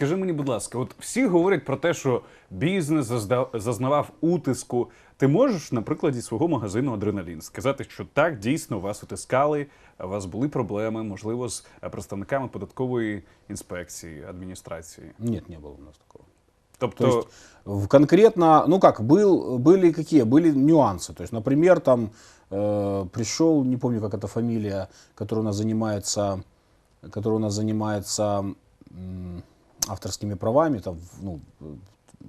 Скажи мені, будь ласка, от всі говорять про те, що бізнес зазда- зазнавав утиску. Ти можеш на прикладі свого магазину Адреналін сказати, що так дійсно вас утискали, у вас були проблеми, можливо, з е, представниками податкової інспекції адміністрації. Нет, не было у нас такого. Тобто, То есть в- конкретно, ну как, был, были какие? Были нюансы. То есть, например, там э, пришел, не помню, как эта фамилия, которая у нас занимается, которая у нас занимается м, авторскими правами, там, ну,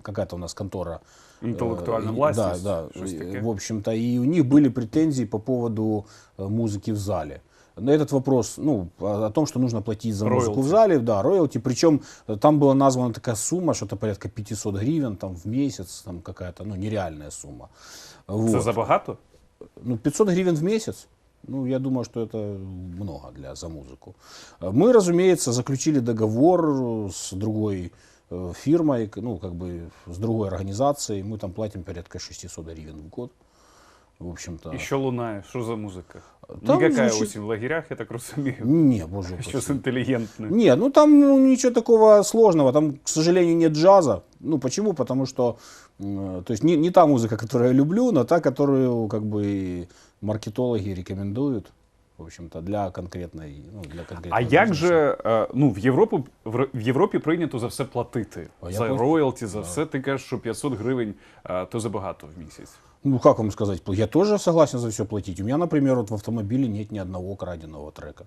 какая-то у нас контора. Інтелектуальна Э, власність, Да, да. щось И, таке. В общем-то, и у них были претензии по поводу э, музыки в зале. На этот вопрос, ну, о том, что нужно платить за музыку Роялти. в зале, да, роялти. Причем э, там была названа такая сумма, что-то порядка 500 гривен там, в месяц, там какая-то, ну, нереальная сумма. це Вот. забагато? Ну, 500 гривен в месяц, ну, я думаю, что это много для, за музыку. Э, Мы, разумеется, заключили договор с другой э, фирмой, к- ну, как бы с другой организацией. Мы там платим порядка 600 гривен в год. В общем-то. І що лунає? Що за музика? Там Никакая звучить- осінь в лагерях, я так розумію. Не, боже Щось упаси. інтелігентне. Нет, ну там ну, ничего такого сложного. Там, к сожалению, нет джаза. Ну почему? Потому что, то есть не, не та музыка, которую я люблю, но та, которую как бы маркетологи рекомендуют, в общем-то, для конкретной, ну, для конкретного А як же е, ну в Європу в Європі прийнято за все платити? А за роялті, за все. Ти кажеш, що 500 гривень е, то забагато в місяць Ну, как вам сказать, я тоже согласен за все платить. У меня, например, вот в автомобиле нет ни одного краденого трека.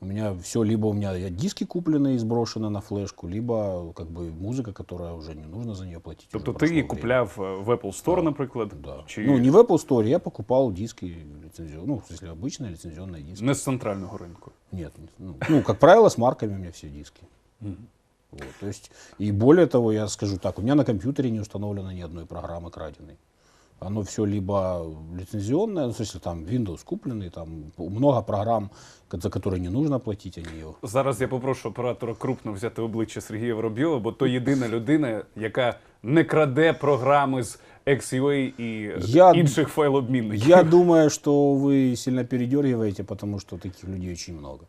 У меня все, либо у меня я диски куплены и сброшены на флешку, либо как бы музыка, которая уже не нужно за нее платить. Тобто уже ти її прошло время. купляв е, в Apple Store, наприклад, Да. чи Ну, не в Apple Store, я покупал диски лицензионные, ну, в смысле, обычные лицензионные диски. не з центрального ринку. Нет, ну, ну, как правило, с марками у меня все диски. Вот, то есть, и более того, я скажу так, у меня на компьютере не установлено ни одной программы краденой. Оно все либо лицензионное, ну, в смысле, там Windows купленный, там много программ, ко- за которые не нужно платить, они ее Зараз я попрошу оператора крупно взяти обличчя Сергія Воробйова, бо то єдина людина, яка не краде програми з XUA і Я- інших файлообмінників. Я думаю, что вы сильно передергиваете, потому что таких людей очень много.